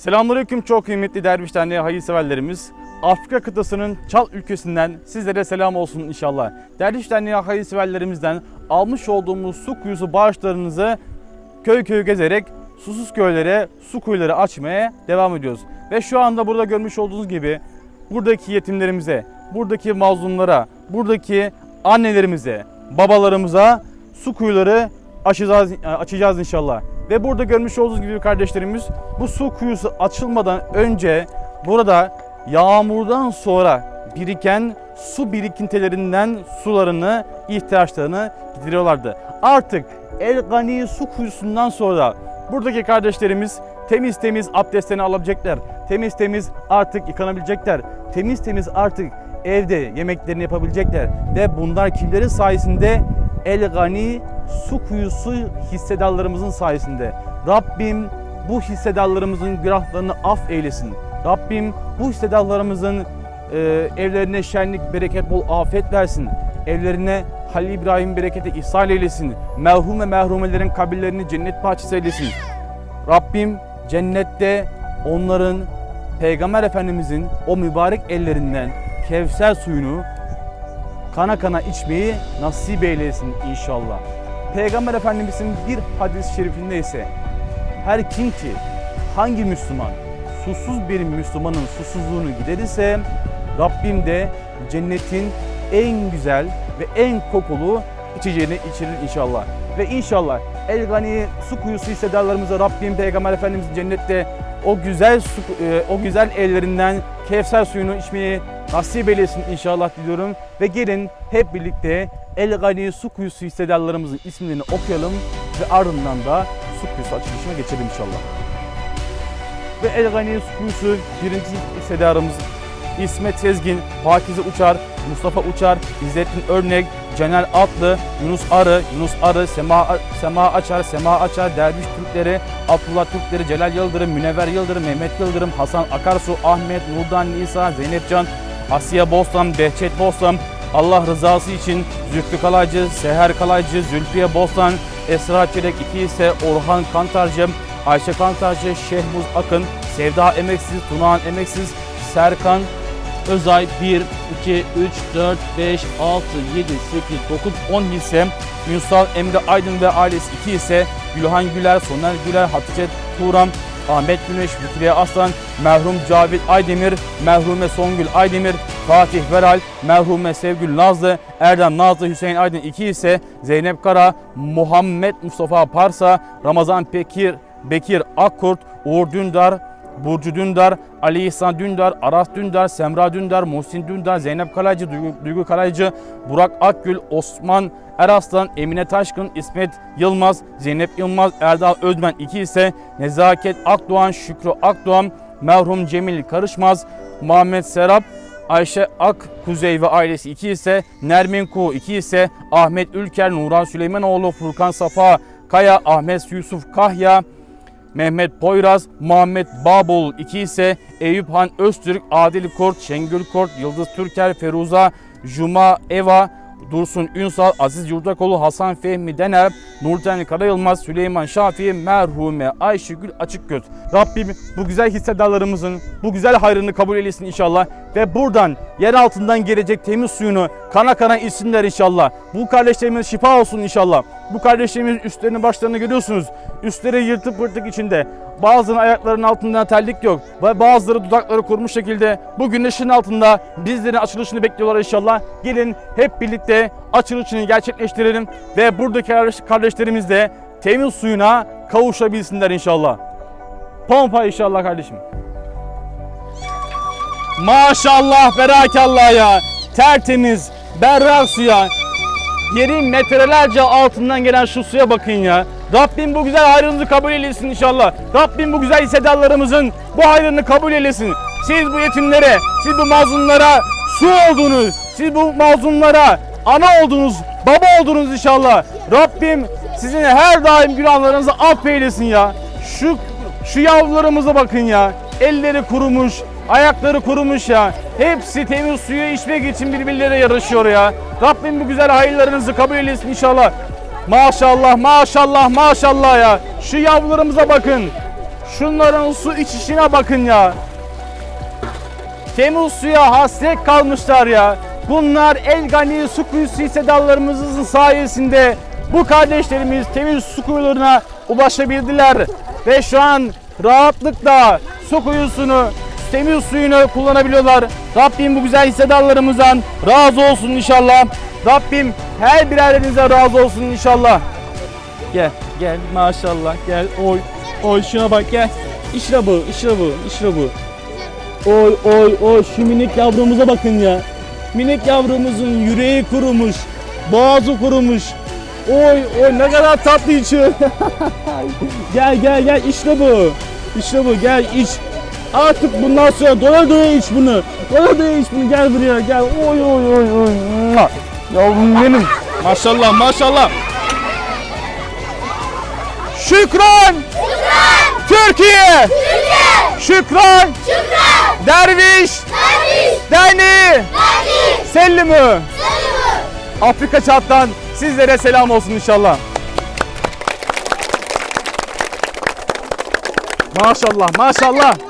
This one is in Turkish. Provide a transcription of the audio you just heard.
Selamünaleyküm çok kıymetli Derviş Derneği hayırseverlerimiz. Afrika kıtasının Çal ülkesinden sizlere selam olsun inşallah. Derviş Derneği hayırseverlerimizden almış olduğumuz su kuyusu bağışlarınızı köy köy gezerek susuz köylere su kuyuları açmaya devam ediyoruz. Ve şu anda burada görmüş olduğunuz gibi buradaki yetimlerimize, buradaki mazlumlara, buradaki annelerimize, babalarımıza su kuyuları açacağız, açacağız inşallah. Ve burada görmüş olduğunuz gibi kardeşlerimiz bu su kuyusu açılmadan önce burada yağmurdan sonra biriken su birikintilerinden sularını, ihtiyaçlarını gideriyorlardı. Artık El Gani su kuyusundan sonra buradaki kardeşlerimiz temiz temiz abdestlerini alabilecekler. Temiz temiz artık yıkanabilecekler. Temiz temiz artık evde yemeklerini yapabilecekler. Ve bunlar kimlerin sayesinde? El Gani su kuyusu hissedarlarımızın sayesinde. Rabbim bu hissedarlarımızın günahlarını af eylesin. Rabbim bu hissedarlarımızın e, evlerine şenlik, bereket, bol afet versin. Evlerine Halil İbrahim bereketi ihsan eylesin. Merhum ve merhumelerin kabirlerini cennet bahçesi eylesin. Rabbim cennette onların Peygamber Efendimizin o mübarek ellerinden Kevser suyunu kana kana içmeyi nasip eylesin inşallah. Peygamber Efendimizin bir hadis-i şerifinde ise her kim ki hangi Müslüman susuz bir Müslümanın susuzluğunu giderirse Rabbim de cennetin en güzel ve en kokulu içeceğini içirir inşallah. Ve inşallah El Gani su kuyusu hissedarlarımıza Rabbim Peygamber Efendimiz cennette o güzel su, e, o güzel ellerinden Kevser suyunu içmeyi nasip eylesin inşallah diliyorum. Ve gelin hep birlikte El Gani su kuyusu hissedarlarımızın isimlerini okuyalım ve ardından da su kuyusu açılışına geçelim inşallah. Ve El Gani su kuyusu birinci hissedarımız İsmet Sezgin, Pakize Uçar, Mustafa Uçar, İzzettin Örnek, Caner Atlı, Yunus Arı, Yunus Arı, Sema, Sema Açar, Sema Açar, Derviş Türkleri, Abdullah Türkleri, Celal Yıldırım, Münevver Yıldırım, Mehmet Yıldırım, Hasan Akarsu, Ahmet, Nurdan Nisa, Zeynep Can, Asiye Bostan, Behçet Bostan, Allah rızası için Zühtü Kalaycı, Seher Kalaycı, Zülfiye Bostan, Esra Çelek, iki ise Orhan Kantarcı, Ayşe Kantarcı, Şehmuz Akın, Sevda Emeksiz, Tunağan Emeksiz, Serkan Özay 1, 2, 3, 4, 5, 6, 7, 8, 9, 10 hisse, Ünsal Emre Aydın ve ailesi 2 ise Gülhan Güler, Soner Güler, Hatice Turan, Ahmet Güneş, Lütfiye Aslan, merhum Cavit Aydemir, merhume Songül Aydemir, Fatih Veral, merhume Sevgül Nazlı, Erdem Nazlı, Hüseyin Aydın 2 ise Zeynep Kara, Muhammed Mustafa Parsa, Ramazan Pekir, Bekir Akkurt, Uğur Dündar, Burcu Dündar, Ali İhsan Dündar, Aras Dündar, Semra Dündar, Muhsin Dündar, Zeynep Kalaycı, Duygu, Duygu Kalaycı, Burak Akgül, Osman Eraslan, Emine Taşkın, İsmet Yılmaz, Zeynep Yılmaz, Erdal Özmen 2 ise Nezaket Akdoğan, Şükrü Akdoğan, merhum Cemil Karışmaz, Muhammed Serap, Ayşe Ak Kuzey ve ailesi 2 ise Nermin Kuğu 2 ise Ahmet Ülker, Nuran Süleymanoğlu, Furkan Safa Kaya, Ahmet Yusuf Kahya, Mehmet Poyraz, Muhammed Babul 2 ise Eyüp Han Öztürk, Adil Kort, Şengül Kort, Yıldız Türker, Feruza, Juma Eva, Dursun Ünsal, Aziz Yurdakolu, Hasan Fehmi Dener, Nurten Karayılmaz, Süleyman Şafii, merhume Ayşegül Açıkgöz. Rabbim bu güzel hissedarlarımızın bu güzel hayrını kabul eylesin inşallah. Ve buradan yer altından gelecek temiz suyunu kana kana içsinler inşallah. Bu kardeşlerimiz şifa olsun inşallah. Bu kardeşlerimiz üstlerini başlarını görüyorsunuz. Üstleri yırtık pırtık içinde. Bazılarının ayaklarının altında terlik yok. Ve bazıları dudakları kurumuş şekilde bu güneşin altında bizlerin açılışını bekliyorlar inşallah. Gelin hep birlikte açılışını gerçekleştirelim. Ve buradaki kardeşlerimiz de temiz suyuna kavuşabilsinler inşallah. Pompa inşallah kardeşim. Maşallah berakallah ya. Tertemiz, berrak suya. Yerin metrelerce altından gelen şu suya bakın ya. Rabbim bu güzel hayrınızı kabul eylesin inşallah. Rabbim bu güzel hissedarlarımızın bu hayrını kabul eylesin. Siz bu yetimlere, siz bu mazlumlara su oldunuz. Siz bu mazlumlara ana oldunuz, baba oldunuz inşallah. Rabbim sizin her daim günahlarınızı affeylesin ya. Şu şu yavrularımıza bakın ya. Elleri kurumuş, ayakları kurumuş ya. Hepsi temiz suyu içmek için birbirleriyle yarışıyor ya. Rabbim bu güzel hayırlarınızı kabul eylesin inşallah. Maşallah, maşallah, maşallah ya. Şu yavrularımıza bakın. Şunların su içişine bakın ya. Temiz suya hasret kalmışlar ya. Bunlar El Gani su kuyusu hissedarlarımızın sayesinde bu kardeşlerimiz temiz su kuyularına ulaşabildiler. Ve şu an rahatlıkla su kuyusunu, temiz suyunu kullanabiliyorlar. Rabbim bu güzel hissedarlarımızdan razı olsun inşallah. Rabbim her birerinize razı olsun inşallah. Gel, gel maşallah gel. Oy, oy şuna bak gel. İşte bu, işte bu, işte bu. Oy oy oy şu minik yavrumuza bakın ya. Minik yavrumuzun yüreği kurumuş, boğazı kurumuş. Oy oy ne kadar tatlı içi. gel gel gel işte bu. İşte bu gel iç. Artık bundan sonra doya doya iç bunu. Doya doya iç bunu gel buraya gel. Oy oy oy oy. Yavrum benim. Maşallah maşallah. Şükran. Türkiye. Şükran. Derviş. Derni. Sellimü. Afrika çattan sizlere selam olsun inşallah. Maşallah maşallah.